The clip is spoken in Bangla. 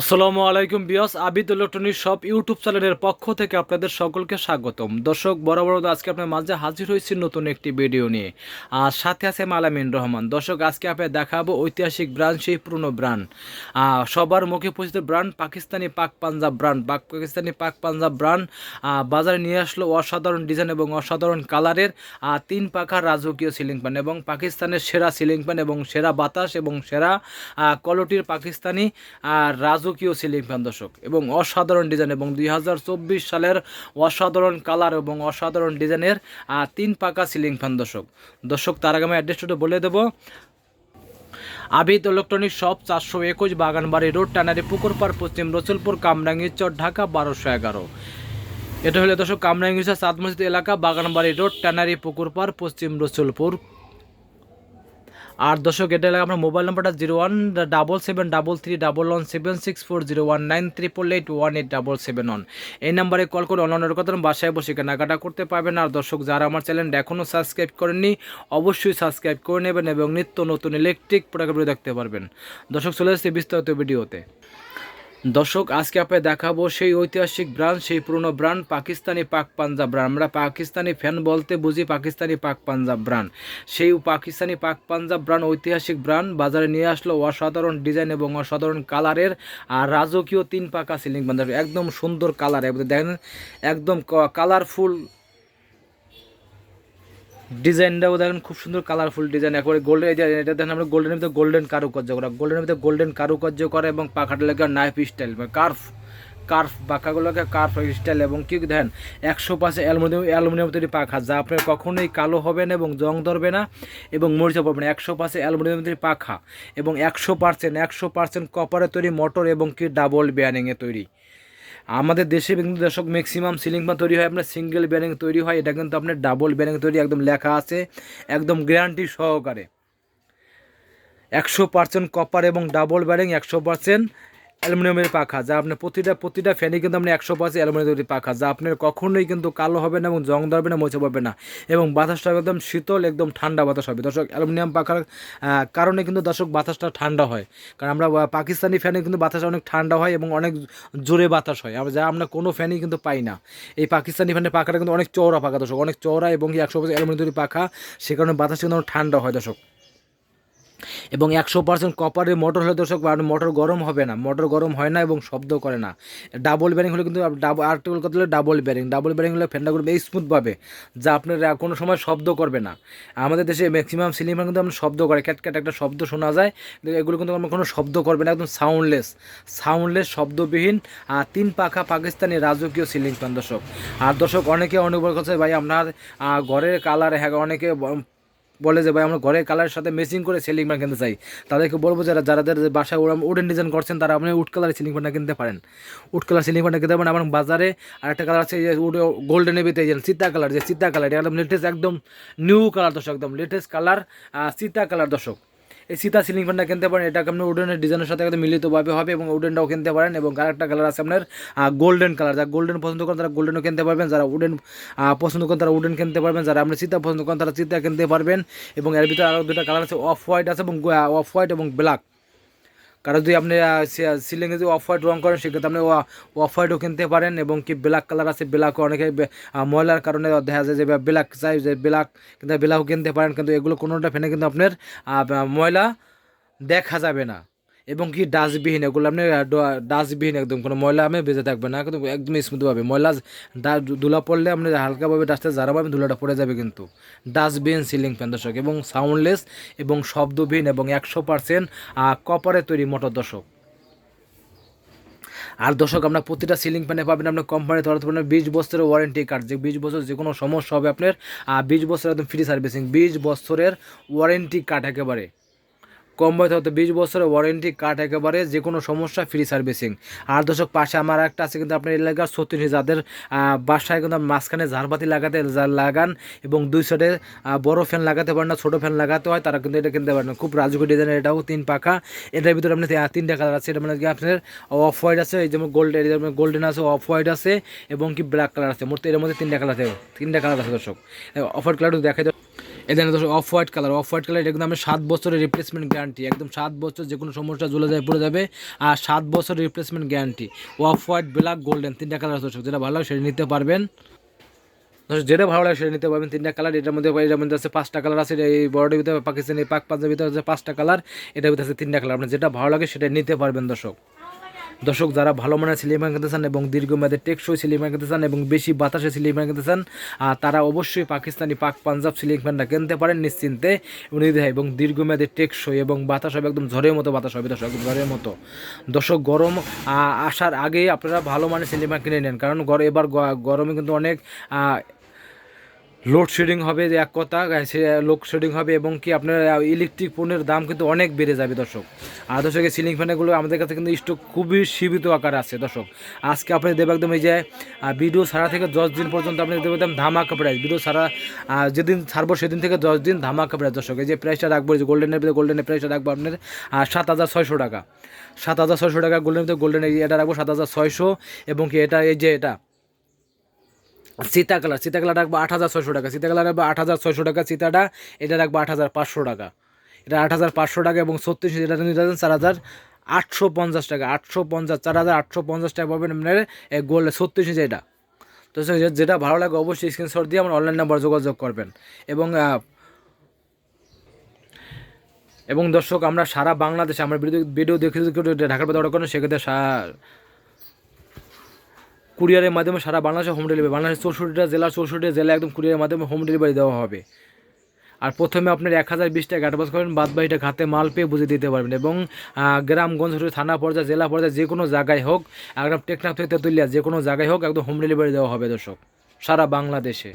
আসসালামু আলাইকুম বিয়স আবিদ ইলেকট্রনিক শপ ইউটিউব চ্যানেলের পক্ষ থেকে আপনাদের সকলকে স্বাগতম। দর্শক বড় বড় আজকে আপনার মাঝে হাজির হয়েছি নতুন একটি ভিডিও নিয়ে। আর সাথে আছে মালামিন রহমান। দর্শক আজকে আপনার দেখাবো ঐতিহাসিক ব্র্যান্ড সেই পুরনো ব্র্যান্ড। সবার মুখে পরিচিত ব্র্যান্ড পাকিস্তানি পাক পাঞ্জাব ব্র্যান্ড। পাক পাকিস্তানি পাক পাঞ্জাব ব্র্যান্ড বাজারে নিয়ে আসলো অসাধারণ ডিজাইন এবং অসাধারণ কালারের তিন পাখার রাজকীয় সিলিং ফ্যান এবং পাকিস্তানের সেরা সিলিং ফ্যান এবং সেরা বাতাস এবং সেরা কোয়ালিটির পাকিস্তানি আহ, রাজকীয় সিলিং ফ্যান দর্শক, এবং অসাধারণ ডিজাইন এবং দুই হাজার চব্বিশ সালের অসাধারণ কালার এবং অসাধারণ ডিজাইনের তিন পাকা সিলিং ফ্যান দর্শক। দর্শক, তার আগে আমি অ্যাড্রেসটা বলে দেবো। আবিদ ইলেকট্রনিক শপ চারশো একুশ বাগানবাড়ি রোড, টানারি পুকুরপাড় পশ্চিম রসুলপুর, কামরাঙ্গি চর, ঢাকা বারোশো এগারো। এটা হলো দর্শক, কামরাঙ্গি সাত মসজিদ এলাকা, বাগানবাড়ি রোড, টানারি পুকুরপাড় পশ্চিম রসুলপুর। আর দর্শক এটা লাগে আপনার মোবাইল নাম্বারটা zero one double seven double three double one seven six four zero one nine triple eight one eight double seven one এই নাম্বারে কল করে অনলাইনের কথা বাসায় বসে কেনাকাটা করতে পারবেন। আর দর্শক, যারা আমার চ্যানেলটা এখনও সাবস্ক্রাইব করেননি, অবশ্যই সাবস্ক্রাইব করে নেবেন এবং নিত্য নতুন ইলেকট্রিক প্রোডাক্টগুলো দেখতে পারবেন। দর্শক, চলে আসছে বিস্তারিত ভিডিওতে। দর্শক, আজকে আপনাকে দেখাবো সেই ঐতিহাসিক ব্রান্ড সেই পুরনো ব্রান্ড পাকিস্তানি পাক পাঞ্জাব ব্রান্ড আমরা পাকিস্তানি ফ্যান বলতে বুঝি পাকিস্তানি পাক পাঞ্জাব ব্রান্ড সেই পাকিস্তানি পাক পাঞ্জাব ব্রান্ড ঐতিহাসিক ব্রান্ড বাজারে নিয়ে আসলো অসাধারণ ডিজাইন এবং অসাধারণ কালারের আর রাজকীয় তিন পাকা সিলিং বান্ধব, একদম সুন্দর কালার। দেখেন, একদম কালারফুল ডিজাইনটাও দেখেন খুব সুন্দর কালারফুল ডিজাইন একবারে গোল্ডেন এটা দেখেন আমরা গোল্ডেনের ভিতরে গোল্ডেন কারুকার্য করা গোল্ডেনের ভিতরে গোল্ডেন কারুকার্য করা এবং পাখাটা লেগে নাইফ স্টাইল মানে কার্ফ কার্ফ পাখাগুলোকে কার্ফ স্টাইল এবং কি দেখেন, একশো পাশে অ্যালুমিনিয়াম অ্যালুমিনিয়াম তৈরি পাখা, যা আপনার কখনোই কালো হবে না এবং জং ধরবে না এবং মরিচা পড়বে না, একশো পাশে অ্যালুমিনিয়াম তৈরি পাখা এবং একশো পার্সেন্ট একশো পার্সেন্ট কপারে তৈরি মোটর এবং কি ডাবল বিয়ারিংয়ে তৈরি। আমাদের দেশে কিন্তু দর্শক ম্যাক্সিমাম সিলিং ফ্যান তৈরি হয়, আপনার সিঙ্গেল ব্যারিং তৈরি হয়, এটা কিন্তু আপনার ডাবল ব্যারিং তৈরি একদম লেখা আছে, একদম গ্যারান্টি সহকারে। একশো পার্সেন্ট কপার এবং ডাবল ব্যারিং একশো পার্সেন্ট অ্যালুমিনিয়ামের পাখা, যা আপনার প্রতিটা প্রতিটা ফ্যানই কিন্তু আপনি একশো পার্সেন্ট অ্যালুমিনিয়াম তৈরি পাখা, যা আপনার কখনোই কিন্তু কালো হবে না এবং জং ধরবে না মোচা পড়বে না এবং বাতাসটা একদম শীতল, একদম ঠান্ডা বাতাস হবে। দর্শক, অ্যালুমিনিয়াম পাখার কারণে কিন্তু দর্শক বাতাসটা ঠান্ডা হয়। কারণ আমরা পাকিস্তানি ফ্যানে কিন্তু বাতাস অনেক ঠান্ডা হয় এবং অনেক জোরে বাতাস হয়। যা আমরা কোনো ফ্যানই কিন্তু পাই না। এই পাকিস্তানি ফ্যানের পাখাটা কিন্তু অনেক চওড়া পাখা দর্শক, অনেক চওড়া এবং একশো পার্সেন্ট অ্যালুমিনিয়াম তৈরি পাখা, সে কারণে বাতাস কিন্তু ঠান্ডা হয় দর্শক। এবং একশো পার্সেন্ট কপারের মোটর হলে দর্শক মোটর গরম হবে না। মোটর গরম হয় না এবং শব্দ করে না। ডাবল ব্যারিং হলে কিন্তু ডাবল আর্টিকেল কথা হলে ডাবল ব্যারিং ডাবল ব্যারিং হলে ফ্যানটা করবে স্মুথভাবে যা আপনার কোনো সময় শব্দ করবে না। আমাদের দেশে ম্যাক্সিমাম সিলিং ফ্যান কিন্তু আপনার শব্দ করে ক্যাট ক্যাট একটা শব্দ শোনা যায়। এগুলো কিন্তু আমার কোনো শব্দ করবে না, একদম সাউন্ডলেস সাউন্ডলেস শব্দবিহীন, আর তিন পাখা পাকিস্তানি রাজকীয় সিলিং ফ্যান দর্শক। আর দর্শক, অনেকে অনেক বড় ভাই, আপনার ঘরের কালার হ্যাঁ অনেকে বলে যে, ভাই, আমরা ঘরের কালারের সাথে মেসিং করে সিলিং ফ্যান কিনতে চাই। তাদেরকে বলব যারা যাদের বাসায় ওরা উডেন ডিজাইন করছেন, তারা আপনি উড কালারের সিলিং ফ্যানটা কিনতে পারেন। উড কালার সিলিং ফ্যানটা কিনতে পারেন এবং বাজারে আরেকটা কালার আছে উড গোল্ডেন এভিতে যে চিতা কালার যে চিতা কালার একদম লেটেস্ট একদম নিউ কালার দর্শক, একদম লেটেস্ট কালার চিতা কালার দর্শক। এই সীতা সিলিং ফ্যানটা কিনতে পারেন, এটা আপনি উডেনের ডিজাইনের সাথে একদম মিলিতভাবে হবে এবং উডেনটাও কিনতে পারেন এবং আরেকটা কালার আছে আপনার গোল্ডেন কালার যারা গোল্ডেন পছন্দ করেন তারা গোল্ডেনও কিনতে পারবেন, যারা উডেন পছন্দ করেন তারা উডেন কিনতে পারবেন, যারা আপনি সীতা পছন্দ করেন তারা সীতা কিনতে পারবেন এবং এর ভিতরে আরও দুটা কালার আছে অফ হোয়াইট আছে এবং অফ হোয়াইট এবং ব্ল্যাক কারণ যদি আপনি সিলিংয়ে যদি অফ হোয়াইট রং করেন, সেক্ষেত্রে আপনি অফ হোয়াইটও কিনতে পারেন এবং কি ব্ল্যাক কালার আছে ব্ল্যাকও অনেকে ময়লার কারণে দেখা যায় যে ব্ল্যাক চাই যে ব্ল্যাক কিন্তু ব্ল্যাকও কিনতে পারেন, কিন্তু এগুলো কোনোটা ফেনে কিন্তু আপনার ময়লা দেখা যাবে না। এবং কি ডাস্টবিহীন এগুলো আপনি ডাস্টবিহীন একদম, কোনো ময়লা আমি বেঁচে থাকবে না কিন্তু একদম স্মুথভাবে। ময়লা ধুলা পড়লে আপনি হালকাভাবে ডাস্টে জারাভাবে ধুলাটা পড়ে যাবে কিন্তু। ডাস্টবিন সিলিং ফ্যান, দর্শক, এবং সাউন্ডলেস, এবং শব্দবিহীন, এবং একশো পার্সেন্ট কপারে তৈরি মোটর, দর্শক। আর দর্শক, আপনার প্রতিটা সিলিং ফ্যানে পাবেন আপনার কোম্পানি তরফ থেকে বিশ বছরের ওয়ারেন্টি কার্ড, যে বিশ বছর যে কোনো সমস্যা হবে আপনার বিশ বছর একদম ফ্রি সার্ভিসিং বিশ বছরের ওয়ারেন্টি কার্ড একেবারে। কম বয়স হতে বিশ বছরের ওয়ারেন্টি কার্ড একেবারে যে কোনো সমস্যা ফ্রি সার্ভিসিং আর দর্শক, পাশে আমার একটা আছে কিন্তু আপনার এলাকার সত্যি যাদের বাসায় কিন্তু মাঝখানে ঝাড়বাতি লাগাতে লাগান এবং দুই সাইডে বড় ফ্যান লাগাতে পারেন না, ছোটো ফ্যান লাগাতে হয়, তারা কিন্তু এটা কিনতে পারেন খুব রাজকীয় ডিজাইনের এটাও তিন পাখা। এটার ভিতরে আপনি তিনটা কালার আছে। এটা মানে কি আপনার অফ হোয়াইট আছে, এই যেমন গোল্ড গোল্ডেন আছে অফ হোয়াইট আছে এবং কি ব্ল্যাক কালার আছে। মোট এর মধ্যে তিনটা কালার আছে, তিনটা কালার আছে দর্শক। অফ হোয়াইট কালারটা দেখাই এদের off white colour off white colour এটা কিন্তু সাত বছরের রিপ্লেসমেন্ট গ্যারান্টি একদম সাত বছর যে কোনো সমস্যা জ্বলে যায়, পড়ে যাবে, আর সাত বছর replacement guarantee off white black golden তিনটা কালার দর্শক, যেটা ভালো লাগে সেটা নিতে পারবেন। যেটা ভালো লাগে সেটা নিতে পারবেন, তিনটা কালার এটার মধ্যে এটার মধ্যে আছে পাঁচটা কালার আছে, এই বড়োটার ভিতরে, পাকিস্তানি পাক পাঞ্জাবির ভিতরে আছে পাঁচটা কালার এটার ভিতরে আছে তিনটা কালার আপনার যেটা ভালো লাগে সেটা নিতে পারবেন দর্শক। দর্শক, যারা ভালো মানের সিলিং ফ্যান কিনতে চান এবং দীর্ঘমেয়াদে টেকসই সিলিং ফ্যান কিনতে চান এবং বেশি বাতাসে সিলিং ফ্যান কিনতে চান তারা অবশ্যই পাকিস্তানি পাক পাঞ্জাব সিলিং ফ্যানটা কিনতে পারেন নিশ্চিন্তে। এবং নির্দ্বিধায় এবং দীর্ঘমেয়াদে টেকসই এবং বাতাস হবে, একদম ঝড়ের মতো বাতাস হবে দর্শক, একদম ঝড়ের মতো। দর্শক, গরম আসার আগেই আপনারা ভালো মানের সিলিং কিনে নেন, কারণ এবার গরমে কিন্তু অনেক লোডশেডিং হবে এক কথা সে লোডশেডিং হবে এবং কি আপনার ইলেকট্রিক পণ্যের দাম কিন্তু অনেক বেড়ে যাবে দর্শক। আর দর্শক, এই সিলিং ফ্যানগুলো আমাদের কাছে কিন্তু স্টক খুবই সীমিত আকারে আছে দর্শক। আজকে আপনি দেবে একদম এই যে ভিডিও সারা থেকে দশ দিন পর্যন্ত আপনি দেবে একদম ধামাকা প্রাইস ভিডিও সারা যেদিন ছাড়বো সেদিন থেকে দশ দিন ধামাকা প্রাইস দর্শক। এই যে প্রাইসটা রাখব যে গোল্ডেনের ভিতরে গোল্ডেনের প্রাইসটা রাখব আপনার সাত হাজার ছয়শো টাকা। সাত হাজার ছয়শো টাকা গোল্ডেনের ভিতরে গোল্ডেন এটা রাখব সাত হাজার ছয়শো এবং কি এটা, এই যে এটা সীতা কালার সীতা কালার রাখব আট হাজার ছয়শো টাকা সীতা কালার রাখব আট হাজার ছয়শো টাকা, সীতাটা, এটা রাখব আট হাজার পাঁচশো টাকা। এটা আট হাজার পাঁচশো টাকা এবং ছত্রিশ এটা নিতে চার হাজার আটশো পঞ্চাশ টাকা, আটশো পঞ্চাশ, চার হাজার আটশো পঞ্চাশ টাকা পাবেন আপনার গোল্ড ছত্রিশ ইঞ্চি এটা তো যেটা ভালো লাগে অবশ্যই স্ক্রিনশট দিয়ে আমার অনলাইন নাম্বার যোগাযোগ করবেন। এবং এবং দর্শক, আমরা সারা বাংলাদেশে আমরা ভিডিও ভিডিও দেখে ঢাকার পথে অর্ডার করেন সেক্ষেত্রে কুরিয়ারের মাধ্যমে সারা বাংলাদেশে হোম ডেলিভারি বাংলাদেশের চৌষট্টিটা জেলা চৌষট্টি জেলা একদম কুরিয়ারের মাধ্যমে হোম ডেলিভারি দেওয়া হবে। আর প্রথমে আপনার এক হাজার বিশ টাকা অ্যাডভান্স করেন, বাদ খাতে মাল পেয়ে বুঝে দিতে পারবেন। এবং গ্রামগঞ্জ থানা, পর্যায়ে, জেলা পর্যায়ে, যে কোনো জায়গায় হোক, একদম টেকনাফ থেকে তেঁতুলিয়া, যে কোনো জায়গায় হোক, একদম হোম ডেলিভারি দেওয়া হবে দর্শক, সারা বাংলাদেশে।